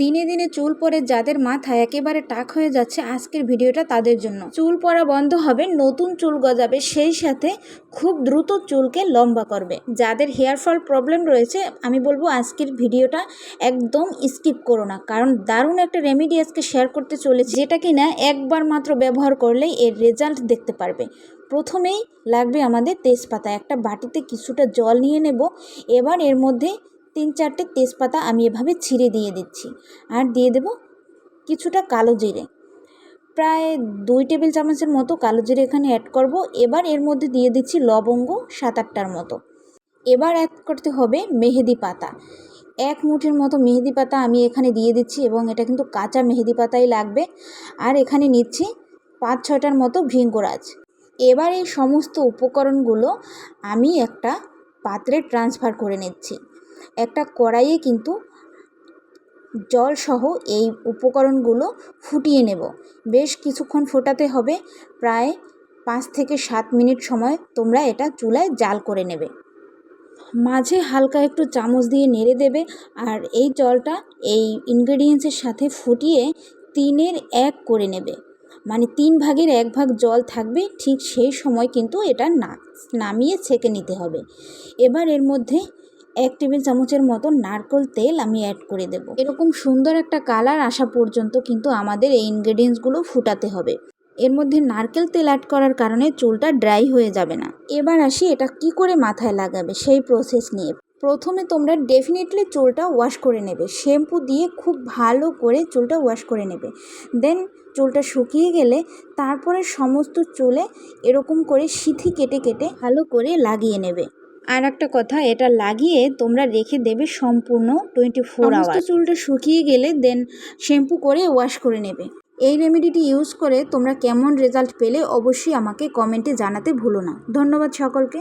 দিনে দিনে চুল পরে যাদের মাথা একেবারে টাক হয়ে যাচ্ছে আজকের ভিডিওটা তাদের জন্য। চুল পরা বন্ধ হবে, নতুন চুল গজাবে, সেই সাথে খুব দ্রুত চুলকে লম্বা করবে। যাদের হেয়ার ফল প্রবলেম রয়েছে, আমি বলব আজকের ভিডিওটা একদম স্কিপ করো না, কারণ দারুণ একটা রেমেডি আজকে শেয়ার করতে চলেছি, যেটা কিনা একবার মাত্র ব্যবহার করলেই এর রেজাল্ট দেখতে পারবে। প্রথমেই লাগবে আমাদের তেজপাতা, একটা বাটিতে কিছুটা জল নিয়ে নেব, এবার এর মধ্যে তিন চারটে তেজপাতা আমি এভাবে ছিঁড়ে দিয়ে দিচ্ছি। আর দিয়ে দেব কিছুটা কালো জিরে। প্রায় দুই টেবিল চামচের মতো কালো জিরে এখানে অ্যাড করব। এবার এর মধ্যে দিয়ে দিচ্ছি লবঙ্গ সাত আটটার মতো। এবার অ্যাড করতে হবে মেহেদি পাতা। এক মুঠের মতো মেহেদি পাতা আমি এখানে দিয়ে দিচ্ছি এবং এটা কিন্তু কাঁচা মেহেদি পাতাই লাগবে। আর এখানে নিচ্ছি পাঁচ ছয়টার মতো ভিঙ্গরাজ। এবার এই সমস্ত উপকরণগুলো আমি একটা পাত্রে ট্রান্সফার করে নিচ্ছি। একটা কড়াইয়ে কিন্তু জলসহ এই উপকরণগুলো ফুটিয়ে নেব। বেশ কিছুক্ষণ ফোটাতে হবে, প্রায় পাঁচ থেকে সাত মিনিট সময় তোমরা এটা চুলায় জাল করে নেবে। মাঝে হালকা একটু চামচ দিয়ে নেড়ে দেবে আর এই জলটা এই ইনগ্রেডিয়েন্টসের সাথে ফুটিয়ে তিনের এক করে নেবে। মানে তিন ভাগের এক ভাগ জল থাকবে, ঠিক সেই সময় কিন্তু এটা না, নামিয়ে ছেঁকে নিতে হবে। এবার এর মধ্যে এক টেবিল চামচের মতো নারকেল তেল আমি অ্যাড করে দেব। এরকম সুন্দর একটা কালার আসা পর্যন্ত কিন্তু আমাদের এই ইনগ্রেডিয়েন্টসগুলো ফুটাতে হবে। এর মধ্যে নারকেল তেল অ্যাড করার কারণে চুলটা ড্রাই হয়ে যাবে না। এবার আসি এটা কি করে মাথায় লাগাবে সেই প্রসেস নিয়ে। প্রথমে তোমরা ডেফিনেটলি চুলটা ওয়াশ করে নেবে। শ্যাম্পু দিয়ে খুব ভালো করে চুলটা ওয়াশ করে নেবে। দেন চুলটা শুকিয়ে গেলে তারপরে সমস্ত চুলে এরকম করে সিথি কেটে কেটে ভালো করে লাগিয়ে নেবে। আর একটা কথা এটা লাগিয়ে তোমরা রেখে দেবে সম্পূর্ণ টোয়েন্টি ফোর আওয়ার চুলটা শুকিয়ে গেলে দেন শ্যাম্পু করে ওয়াশ করে নেবে। এই রেমেডিটি ইউজ করে তোমরা কেমন রেজাল্ট পেলে অবশ্যই আমাকে কমেন্টে জানাতে ভুলো না। ধন্যবাদ সকলকে।